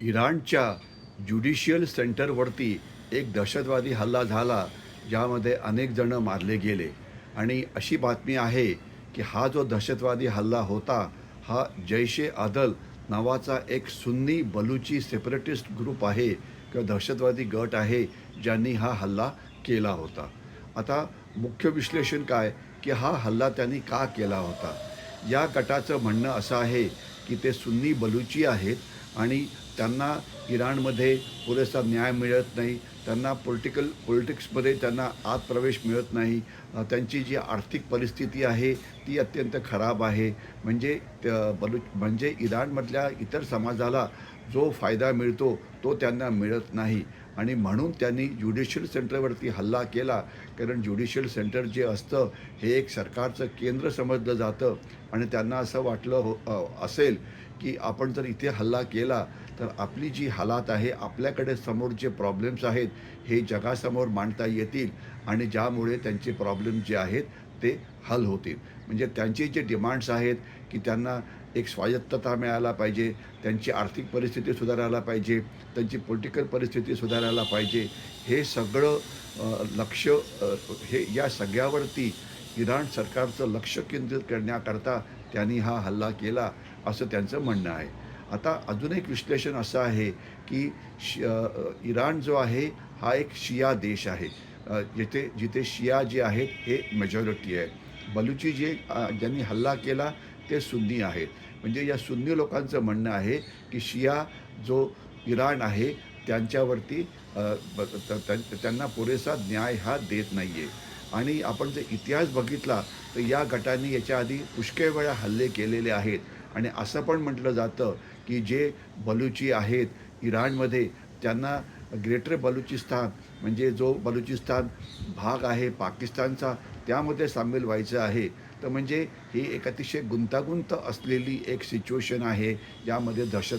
इराणच्या ज्युडिशियल सेंटरवरती एक दहशतवादी हल्ला झाला ज्यामध्ये अनेक जण मारले गेले. आणि अशी बातमी आहे की हा जो दहशतवादी हल्ला होता हा जैश ए आदल नावाचा एक सुन्नी बलुची सेपरेटिस्ट ग्रुप आहे किंवा दहशतवादी गट आहे ज्यांनी हा हल्ला केला होता. आता मुख्य विश्लेषण काय की हा हल्ला त्यांनी का केला होता? या गटाचं म्हणणं असं आहे की ते सुन्नी बलुची आहेत आणि त्यांना इराणमध्ये पुरेसा न्याय मिळत नाही त्यांना पॉलिटिकल पॉलिटिक्समध्ये त्यांना आत प्रवेश मिळत नाही. त्यांची जी आर्थिक परिस्थिती आहे ती अत्यंत खराब आहे. म्हणजे त्या बलु म्हणजे इराणमधल्या इतर समाजाला जो फायदा मिळतो तो त्यांना मिळत नाही. आणि म्हणून त्यांनी ज्युडिशियल सेंटरवरती हल्ला केला. कारण ज्युडिशियल सेंटर जे असतं हे एक सरकारचं केंद्र समजलं जातं. आणि त्यांना असं वाटलं हो असेल की आपण जर इथे हल्ला केला तर आपली जी हालात आहे आपल्याकडे समोर जे प्रॉब्लेम्स आहेत हे जगासमोर मांडता येतील आणि ज्यामुळे त्यांचे प्रॉब्लेम जे आहेत ते हल होतील. म्हणजे त्यांचे जे डिमांड्स आहेत की त्यांना एक स्वायत्तता मिळायला पाहिजे त्यांची आर्थिक परिस्थिती सुधारायला पाहिजे त्यांची पॉलिटिकल परिस्थिती सुधारायला पाहिजे हे सगळं लक्ष हे या सगळ्यावरती इराण सरकारचं लक्ष केंद्रित करण्याकरता त्यांनी हा हल्ला केला. असं त्यांचं म्हणणं आहे. आता अजून एक विश्लेषण असं आहे की श इराण जो आहे हा एक शिया देश आहे. जिथे जिथे शिया जे आहेत हे मेजॉरिटी आहे. बलुची जे ज्यांनी हल्ला केला ते सुन्नी आहेत. म्हणजे या सुन्नी लोकांचं म्हणणं आहे की शिया जो इराण आहे त्यांच्यावरती त्यांना पुरेसा न्याय हा देत नाही आहे आणि आपण जर इतिहास बघितला तर या गटांनी याच्या आधी पुष्कळ वेळा हल्ले केलेले आहेत. आणि असं पण म्हटलं जातं की जे बलुची आहेत इराणमध्ये त्यांना ग्रेटर बलुचिस्तान म्हणजे जो बलुचिस्तान भाग आहे पाकिस्तानचा त्यामध्ये सामील व्हायचं आहे. तर म्हणजे ही एक अतिशय गुंतागुंत असलेली एक सिच्युएशन आहे ज्यामध्ये दहशत